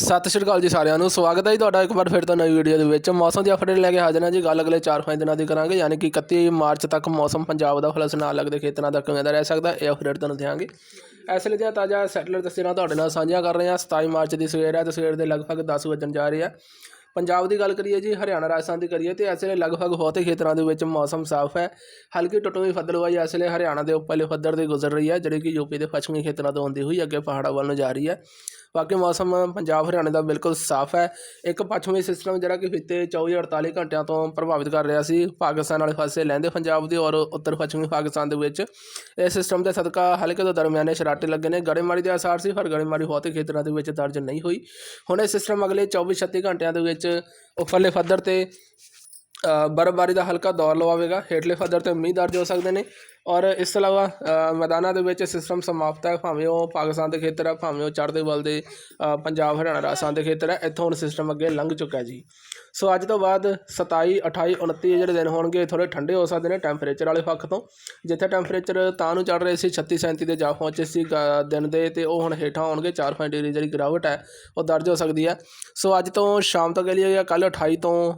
ਸਤਿ ਸ਼੍ਰੀ ਅਕਾਲ ਜੀ ਸਾਰਿਆਂ ਨੂੰ, ਸਵਾਗਤ ਹੈ ਜੀ ਤੁਹਾਡਾ ਇੱਕ ਵਾਰ ਫਿਰ ਤੋਂ ਨਵੀਂ ਵੀਡੀਓ ਦੇ ਵਿੱਚ। ਮੌਸਮ ਦੀ ਅਪਡੇਟ ਲੈ ਕੇ ਹਾਜ਼ਰ ਹਾਂ ਜੀ, ਗੱਲ ਅਗਲੇ 4-5 ਦਿਨਾਂ ਦੀ ਕਰਾਂਗੇ, ਯਾਨੀ ਕਿ 31 ਮਾਰਚ ਤੱਕ ਮੌਸਮ ਪੰਜਾਬ ਦਾ ਫਲਸ ਨਾਲ ਲੱਗਦੇ ਖੇਤਰਾਂ ਦਾ ਕਿਵੇਂ ਦਾ ਰਹਿ ਸਕਦਾ, ਇਹ ਅਪਡੇਟ ਤੁਹਾਨੂੰ ਦਿਆਂਗੇ। ਇਸ ਲਈ ਦੀਆਂ ਤਾਜ਼ਾ ਸੈਟਲਰ ਤਸਵੀਰਾਂ ਤੁਹਾਡੇ ਨਾਲ ਸਾਂਝੀਆਂ ਕਰ ਰਹੇ ਹਾਂ। 27 ਮਾਰਚ ਦੀ ਸਵੇਰ ਹੈ ਤੇ ਸਵੇਰ ਦੇ ਲਗਭਗ 10 ਵਜਣ ਜਾ ਰਹੀ ਹੈ ਪੰਜਾਬ ਦੀ ਗੱਲ ਕਰੀਏ ਜੀ, ਹਰਿਆਣਾ, ਰਾਜਸਥਾਨ ਦੀ ਕਰੀਏ, ਤੇ ਇਸ ਵੇਲੇ ਲਗਭਗ ਬਹੁਤੇ ਖੇਤਰਾਂ ਦੇ ਵਿੱਚ ਮੌਸਮ ਸਾਫ਼ ਹੈ। ਹਲਕੀ ਟੁੱਟਵੀਂ ਫੱਦਲਵਾਈ ਇਸ ਵੇਲੇ ਹਰਿਆਣਾ ਦੇ ਉੱਪਰਲੇ ਪੱਧਰ 'ਤੇ ਗੁਜ਼ਰ ਰਹੀ ਹੈ, ਜਿਹੜੀ ਕਿ ਯੂਪੀ ਦੇ ਪੱਛਮੀ ਖੇਤਰਾਂ ਤੋਂ ਆਉਂਦੀ ਹੋਈ ਅੱਗੇ ਪਹਾੜਾਂ ਵੱਲ ਨੂੰ ਜਾ ਰਹੀ ਹੈ। ਬਾਕੀ ਮੌਸਮ ਪੰਜਾਬ, ਹਰਿਆਣੇ ਦਾ ਬਿਲਕੁਲ ਸਾਫ਼ ਹੈ। ਇੱਕ ਪੱਛਮੀ ਸਿਸਟਮ ਜਿਹੜਾ ਕਿ ਬੀਤੇ 24 48 ਘੰਟਿਆਂ ਤੋਂ ਪ੍ਰਭਾਵਿਤ ਕਰ ਰਿਹਾ ਸੀ, ਪਾਕਿਸਤਾਨ ਵਾਲੇ ਪਾਸੇ ਲੈਂਦੇ ਪੰਜਾਬ ਦੇ ਔਰ ਉੱਤਰ ਪੱਛਮੀ ਪਾਕਿਸਤਾਨ ਦੇ ਵਿੱਚ। ਇਹ ਸਿਸਟਮ ਦੇ ਸਦਕਾ ਹਲਕੇ ਤੋਂ ਦਰਮਿਆਨੇ ਸ਼ਰਾਟੇ ਲੱਗੇ ਨੇ। ਗੜੇਮਾਰੀ ਦੇ ਆਸਾਰ ਸੀ, ਪਰ ਗੜੇਮਾਰੀ ਬਹੁਤੇ ਖੇਤਰਾਂ ਦੇ ਵਿੱਚ ਦਰਜ ਨਹੀਂ ਹੋਈ। ਹੁਣ ਇਹ ਸਿਸਟਮ ਅਗਲੇ 24 36 ਘੰਟਿਆਂ ਦੇ ਵਿੱਚ ਉੱਪਰਲੇ ਪੱਧਰ ਤੇ ਬਰਫ਼ਬਾਰੀ ਦਾ ਹਲਕਾ ਦੌਰ ਲਵਾਵੇਗਾ। ਹੇਠਲੇ ਪੱਧਰ ਤੇ ਮੀਂਹ ਦਰਜ ਹੋ ਸਕਦੇ ਨੇ। ਔਰ ਇਸ ਤੋਂ ਇਲਾਵਾ ਮੈਦਾਨਾਂ ਦੇ ਵਿੱਚ ਸਿਸਟਮ ਸਮਾਪਤ ਹੈ। ਭਾਵੇਂ ਉਹ ਪਾਕਿਸਤਾਨ ਦੇ ਖੇਤਰ ਹੈ, ਭਾਵੇਂ ਉਹ ਚੜ੍ਹਦੇ ਵੱਲ ਦੇ ਪੰਜਾਬ, ਹਰਿਆਣਾ, ਰਾਜਸਥਾਨ ਦੇ ਖੇਤਰ ਹੈ, ਇੱਥੋਂ ਹੁਣ ਸਿਸਟਮ ਅੱਗੇ ਲੰਘ ਚੁੱਕਾ ਜੀ। ਸੋ ਅੱਜ ਤੋਂ ਬਾਅਦ 27 28 29 ਜਿਹੜੇ ਦਿਨ ਹੋਣਗੇ ਥੋੜੇ ਠੰਡੇ ਹੋ ਸਕਦੇ ਨੇ ਟੈਂਪਰੇਚਰ ਵਾਲੇ ਪੱਖ ਤੋਂ। ਜਿੱਥੇ ਟੈਂਪਰੇਚਰ ਤਾਂ ਨੂੰ ਚੜ ਰਹੇ ਸੀ 36 37 ਦੇ ਜਾ ਪਹੁੰਚੇ ਸੀ ਗ- ਦਿਨ ਦੇ ਤੇ ਉਹ ਹੁਣ ਹੇਠਾਂ ਆਉਣਗੇ 4 ਡਿਗਰੀ ਜਿਹੜੀ ਗਿਰਾਵਟ ਹੈ, ਉਹ ਦਰਜ ਹੋ ਸਕਦੀ ਹੈ। ਸੋ ਅੱਜ ਤੋਂ ਸ਼ਾਮ ਤੱਕ ਲਈ ਜਾਂ ਕੱਲ 28 ਤੋਂ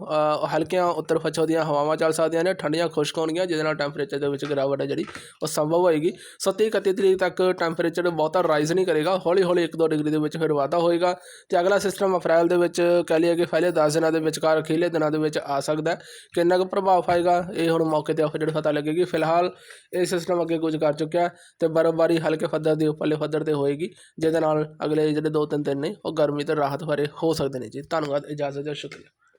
ਹਲਕਿਆਂ ਹਲਕੀਆਂ ਉੱਤਰ ਪੱਛਮ ਦੀਆਂ ਹਵਾਵਾਂ ਚੱਲ ਸਕਦੀਆਂ ਨੇ, ਠੰਡੀਆਂ ਖੁਸ਼ਕ ਹੋਣਗੀਆਂ, ਜਿਹਦੇ ਨਾਲ ਟੈਂਪਰੇਚਰ ਦੇ ਵਿੱਚ ਗਿਰਾਵਟ ਹੈ ਜਿਹੜੀ, ਉਹ ਸੰਭਵ ਹੋਏਗੀ। ਸੋ 30 31 ਤਰੀਕ ਤੱਕ ਟੈਂਪਰੇਚਰ ਬਹੁਤਾ ਰਾਈਜ਼ ਨਹੀਂ ਕਰੇਗਾ ਹੌਲੀ ਹੌਲੀ 1-2 ਡਿਗਰੀ ਦੇ ਵਿੱਚ ਫਿਰ ਵਾਧਾ ਹੋਏਗਾ। ਤੇ ਅਗਲਾ ਸਿਸਟਮ ਅਪ੍ਰੈਲ ਦੇ ਵਿੱਚ ਕਹਿ ਲਈਏ ਕਿ ਪਹਿਲੇ 10 ਦਿਨਾਂ ਦੇ ਵਿਚਕਾਰ ਅਖੀਲੇ ਦਿਨਾਂ ਦੇ ਵਿੱਚ ਆ ਸਕਦਾ ਕਿੰਨਾ ਕੁ ਪ੍ਰਭਾਵ ਪਾਏਗਾ ਇਹ ਹੁਣ ਮੌਕੇ ਤੇ ਅਪਡੇਟ ਪਤਾ ਲੱਗੇਗੀ। ਫਿਲਹਾਲ ਇਹ ਸਿਸਟਮ ਅੱਗੇ ਕੁਝ ਕਰ ਚੁੱਕਿਆ ਹੈ ਤੇ ਬਰਫ਼ਬਾਰੀ ਹਲਕੇ ਪੱਧਰ ਦੇ, ਉੱਪਰਲੇ ਪੱਧਰ ਤੇ ਹੋਏਗੀ, ਜਿਹਦੇ ਨਾਲ ਅਗਲੇ ਜਿਹੜੇ 2-3 ਦਿਨ ਨੇ, ਉਹ ਗਰਮੀ ਤੇ ਰਾਹਤ ਭਰੇ ਹੋ ਸਕਦੇ ਨੇ ਜੀ। ਧੰਨਵਾਦ, ਇਜਾਜ਼ਤ ਦਿਓ ਸ਼ੁਕਰੀਆ।